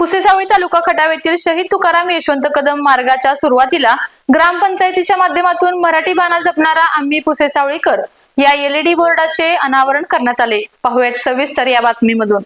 पुसेसावळी तालुका खटाव येथील शहीद तुकाराम यशवंत कदम मार्गाच्या सुरुवातीला ग्रामपंचायतीच्या माध्यमातून मराठी बाणा जपणारा आम्ही पुसेसावळीकर या एलईडी बोर्डाचे अनावरण करण्यात आले. पाहुयात सविस्तर या बातमीमधून.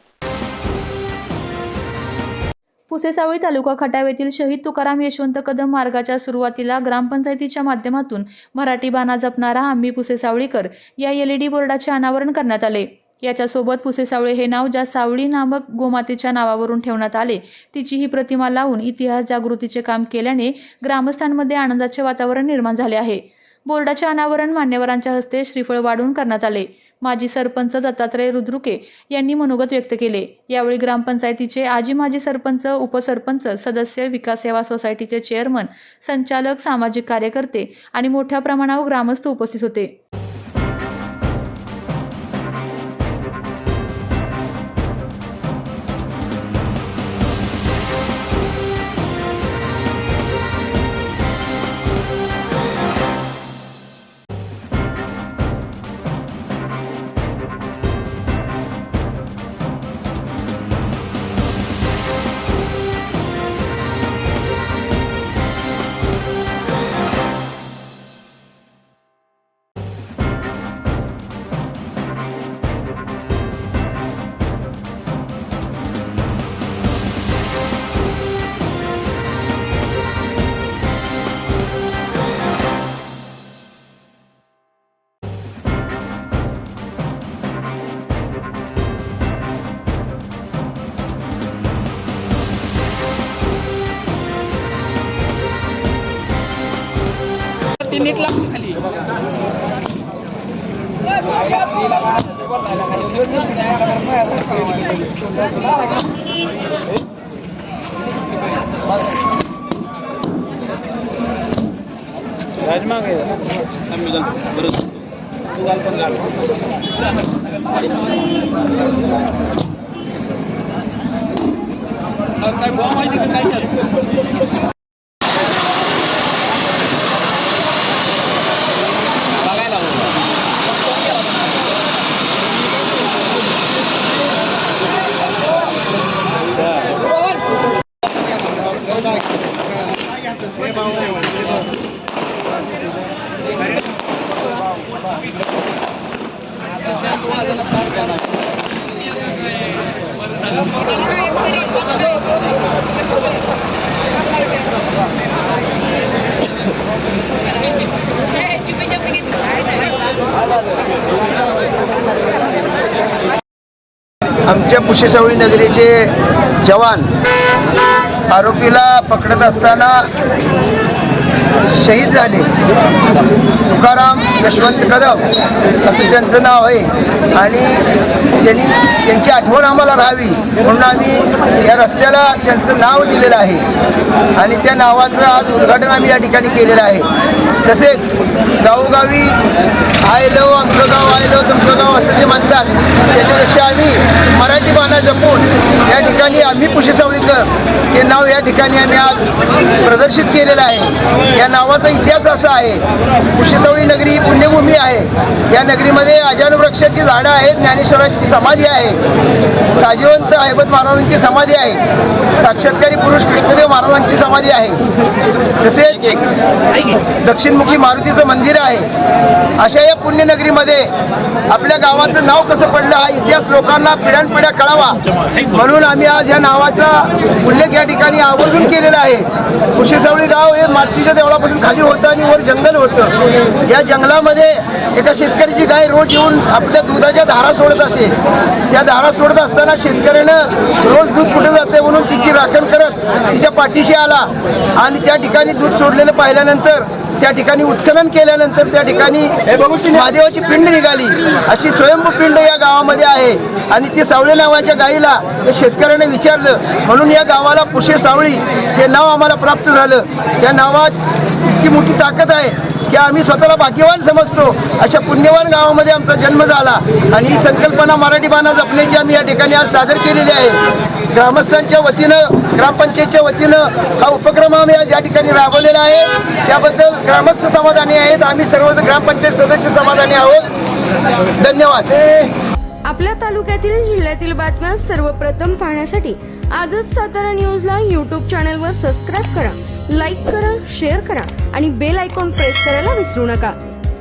पुसेसावळी तालुका खटाव येथील शहीद तुकाराम यशवंत कदम मार्गाच्या सुरुवातीला ग्रामपंचायतीच्या माध्यमातून मराठी बाणा जपणारा आम्ही पुसेसावळीकर या एलईडी बोर्डाचे अनावरण करण्यात आले. याच्यासोबत पुसेसावळे हे नाव ज्या सावळी नामक गोमातेच्या नावावरून ठेवण्यात आले तिची ही प्रतिमा लावून इतिहास जागृतीचे काम केल्याने ग्रामस्थांमध्ये आनंदाचे वातावरण निर्माण झाले आहे. बोर्डाचे अनावरण मान्यवरांच्या हस्ते श्रीफळ वाढून करण्यात आले. माजी सरपंच दत्तात्रय रुद्रुके यांनी मनोगत व्यक्त केले. यावेळी ग्रामपंचायतीचे आजी माजी सरपंच उपसरपंच सदस्य विकास सेवा सोसायटीचे चेअरमन संचालक सामाजिक कार्यकर्ते आणि मोठ्या प्रमाणावर ग्रामस्थ उपस्थित होते. ती नीट लागते खाली काय बॉम्ब माहिती का काय आमच्या पुशेसावळी नगरीचे जवान आरोपीला पकडत असताना शहीद झाले. तुकाराम यशवंत कदम असं त्यांचं नाव आहे. आणि त्यांनी त्यांची आठवण आम्हाला राहावी म्हणून आम्ही या रस्त्याला त्यांचं नाव दिलेलं आहे. आणि त्या नावाचं आज उद्घाटन आम्ही या ठिकाणी केलेलं आहे. तसेच गावोगावी आयलो आमचं गाव आयलो तुमचं गाव असं जे म्हणतात त्याच्यापेक्षा आम्ही मराठी बाणा जपून या ठिकाणी आम्ही पुशेसावळीकर हे नाव या ठिकाणी आम्ही आज प्रदर्शित केलेलं आहे. या नावाचा इतिहास असा आहे पुशेसावळी नगरी ही पुण्यभूमी आहे. या नगरीमध्ये अजान वृक्षाची झाडं आहेत ज्ञानेश्वरांची समाधी आहे. साजीवंत ऐबत महाराजांची समाधी आहे. साक्षात्कारी पुरुष कृष्णदेव महाराजांची समाधी आहे. तसेच दक्षिणमुखी मारुतीचं मंदिर आहे. अशा या पुण्यनगरीमध्ये आपल्या गावाचं नाव कसं पडलं हा इतिहास लोकांना पिढ्यानपिढ्या कळावा. म्हणून आम्ही आज या नावाचा उल्लेख या ठिकाणी आवर्जून केलेला आहे. कुशेसावळी गाव हे मातीच्या देवळापासून खाली होतं आणि वर जंगल होतं. या जंगलामध्ये एका शेतकऱ्याची गाय रोज येऊन आपल्या दुधाच्या धारा सोडत असेल त्या धारा सोडत असताना शेतकऱ्यानं रोज दूध कुठे जाते म्हणून तिची राखण करत तिच्या पाठीशी आला. आणि त्या ठिकाणी दूध सोडलेलं पाहिल्यानंतर त्या ठिकाणी उत्खनन केल्यानंतर त्या ठिकाणी महादेवाची पिंड निघाली. अशी स्वयंभू पिंड या गावामध्ये आहे. आणि ती सावळे नावाच्या गाईला शेतकऱ्याने विचारलं. म्हणून या गावाला पुशे सावळी हे नाव आम्हाला प्राप्त झालं. त्या नावात इतकी मोठी ताकद आहे की आम्ही स्वतःला भाग्यवान समजतो. अशा पुण्यवान गावामध्ये आमचा जन्म झाला. आणि ही संकल्पना मराठी बाणा जपण्याची आम्ही या ठिकाणी आज सादर केलेली आहे. ग्रामस्थांच्या वतीनं ग्रामपंचायतच्या वतीनं हा उपक्रम आम्ही आज या ठिकाणी राबवलेला आहे. त्याबद्दल ग्रामस्थ समाधानी आहेत. आम्ही सर्व ग्रामपंचायत सदस्य समाधानी आहोत. धन्यवाद. आपल्या तालुक्यातील जिल्ह्यातील बातम्या सर्वप्रथम पाहण्यासाठी आजच सातारा न्यूजला यूट्यूब चॅनलवर सबस्क्राईब करा लाईक करा शेअर करा आणि बेल आयकॉन प्रेस करायला विसरू नका.